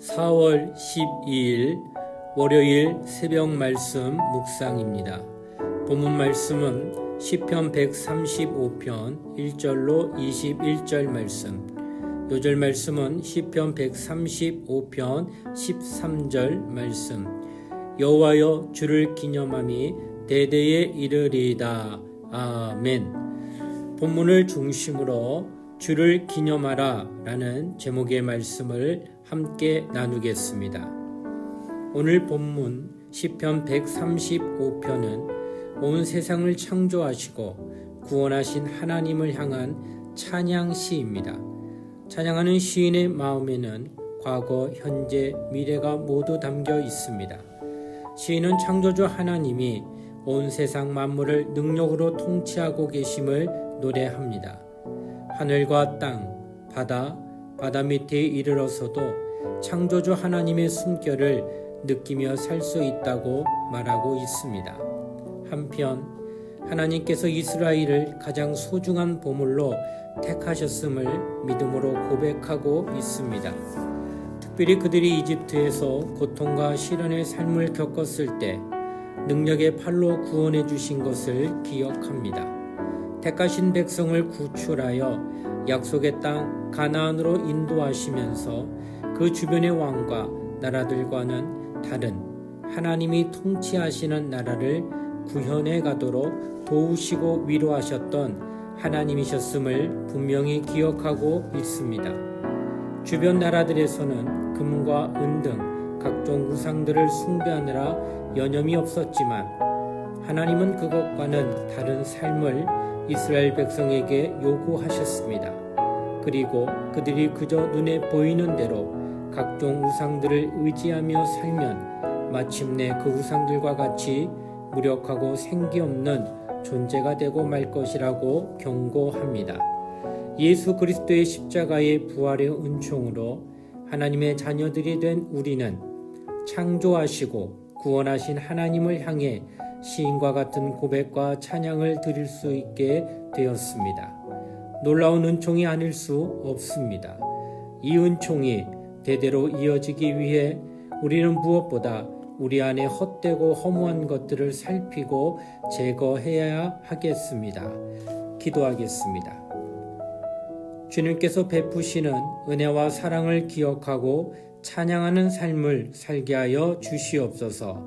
4월 12일 월요일 새벽 말씀 묵상입니다. 본문 말씀은 시편 135편 1절로 21절 말씀. 요절 말씀은 시편 135편 13절 말씀. 여호와여 주를 기념함이 대대에 이르리이다. 아멘. 본문을 중심으로 주를 기념하라 라는 제목의 말씀을 함께 나누겠습니다. 오늘 본문 시편 135편은 온 세상을 창조하시고 구원하신 하나님을 향한 찬양 시입니다. 찬양하는 시인의 마음에는 과거, 현재, 미래가 모두 담겨 있습니다. 시인은 창조주 하나님이 온 세상 만물을 능력으로 통치하고 계심을 노래합니다. 하늘과 땅, 바다, 바다 밑에 이르러서도 창조주 하나님의 숨결을 느끼며 살 수 있다고 말하고 있습니다. 한편 하나님께서 이스라엘을 가장 소중한 보물로 택하셨음을 믿음으로 고백하고 있습니다. 특별히 그들이 이집트에서 고통과 시련의 삶을 겪었을 때 능력의 팔로 구원해 주신 것을 기억합니다. 택하신 백성을 구출하여 약속의 땅 가나안으로 인도하시면서 그 주변의 왕과 나라들과는 다른 하나님이 통치하시는 나라를 구현해 가도록 도우시고 위로하셨던 하나님이셨음을 분명히 기억하고 있습니다. 주변 나라들에서는 금과 은 등 각종 우상들을 숭배하느라 여념이 없었지만 하나님은 그것과는 다른 삶을 이스라엘 백성에게 요구하셨습니다. 그리고 그들이 그저 눈에 보이는 대로 각종 우상들을 의지하며 살면 마침내 그 우상들과 같이 무력하고 생기 없는 존재가 되고 말 것이라고 경고합니다. 예수 그리스도의 십자가의 부활의 은총으로 하나님의 자녀들이 된 우리는 창조하시고 구원하신 하나님을 향해 시인과 같은 고백과 찬양을 드릴 수 있게 되었습니다. 놀라운 은총이 아닐 수 없습니다. 이 은총이 대대로 이어지기 위해 우리는 무엇보다 우리 안에 헛되고 허무한 것들을 살피고 제거해야 하겠습니다. 기도하겠습니다. 주님께서 베푸시는 은혜와 사랑을 기억하고 찬양하는 삶을 살게 하여 주시옵소서